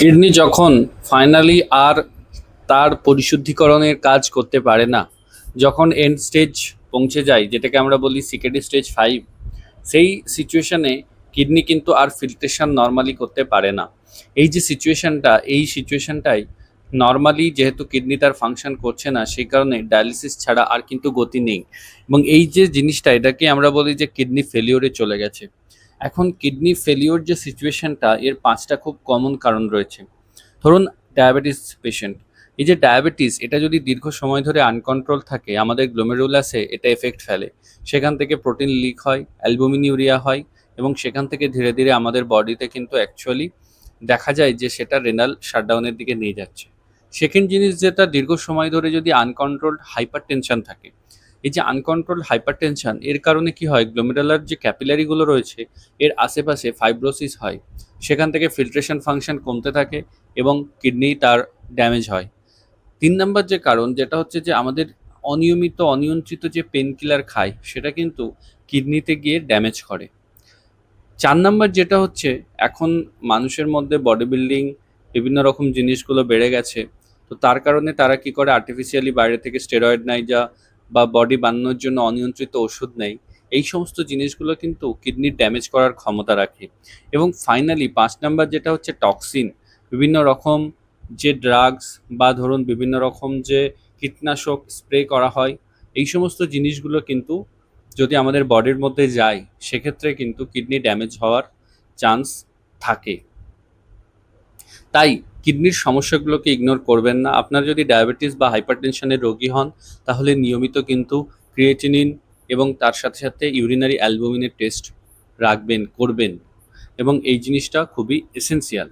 Kidney যখন finally আর তার পরিশুদ্ধিকরণের কাজ করতে পারে না, যখন এন্ড স্টেজ পৌঁছে যায়, যেটাকে আমরা বলি সিকেডি স্টেজ ফাইভ সেই সিচুয়েশানে কিডনি কিন্তু আর ফিল্ট্রেশন নর্মালি করতে পারে না। এই যে সিচুয়েশনটা এই সিচুয়েশনটাই নর্মালি যেহেতু কিডনি তার ফাংশন করছে না, সেই কারণে ডায়ালিসিস ছাড়া আর কিন্তু গতি নেই। এবং এই যে জিনিসটা, এটাকে আমরা বলি যে কিডনি ফেলিওরে চলে গেছে। এখন কিডনি ফেলিওর যে সিচুয়েশনটা এর পাঁচটা খুব কমন কারণ রয়েছে। ধরুন ডায়াবেটিস পেশেন্ট এই যে ডায়াবেটিস এটা যদি দীর্ঘ সময় ধরে আনকন্ট্রোল থাকে, আমাদের গ্লোমেরুলাসে এটা এফেক্ট ফেলে। সেখান থেকে প্রোটিন লিক হয় অ্যালবুমিনিউরিয়া হয়, এবং সেখান থেকে ধীরে ধীরে আমাদের বডিতে কিন্তু অ্যাকচুয়ালি দেখা যায় যে সেটা রেনাল শাটডাউনের দিকে নিয়ে যাচ্ছে। সেকেন্ড জিনিস যেটা, দীর্ঘ সময় ধরে যদি আনকন্ট্রোলড হাইপার টেনশন থাকে এই যে আনকন্ট্রোল হাইপার টেনশন এর কারণে কি হয়? গ্লোমেরুলার যে ক্যাপিলারিগুলো রয়েছে, এর আশেপাশে ফাইব্রোসিস হয়। সেখান থেকে ফিল্ট্রেশন ফাংশন কমতে থাকে এবং কিডনি তার ড্যামেজ হয়। তিন নম্বর যে কারণ, যেটা হচ্ছে যে আমাদের অনিয়মিত, অনিয়ন্ত্রিত যে পেন কিলার খাই সেটা কিন্তু কিডনিতে গিয়ে ড্যামেজ করে। চার নম্বর যেটা হচ্ছে, এখন মানুষের মধ্যে বডি বিল্ডিং বিভিন্ন রকম জিনিসগুলো বেড়ে গেছে। তো তার কারণে তারা কি করে? আর্টিফিশিয়ালি বাইরে থেকে স্টেরয়েড নেয় যা বা বডি বানানোর জন্য অনিয়ন্ত্রিত ওষুধ নেয় এই সমস্ত জিনিসগুলো কিন্তু কিডনির ড্যামেজ করার ক্ষমতা রাখে। এবং ফাইনালি পাঁচ নাম্বার যেটা হচ্ছে টক্সিন বিভিন্ন রকম যে ড্রাগস বা ধরুন বিভিন্ন রকম যে কীটনাশক স্প্রে করা হয়, এই সমস্ত জিনিসগুলো কিন্তু যদি আমাদের বডির মধ্যে যায়, সেক্ষেত্রে কিন্তু কিডনি ড্যামেজ হওয়ার চান্স থাকে। তাই কিডনির সমস্যাগুলোকে ইগনোর করবেন না। আপনার যদি ডায়াবেটিস বা হাইপারটেনশনের রোগী হন, তাহলে নিয়মিত কিন্তু ক্রিয়েটিনিন এবং তার সাথে সাথে ইউরিনারি অ্যালবুমিনের টেস্ট রাখবেন, করবেন। এবং এই জিনিসটা খুবই এসেন্সিয়াল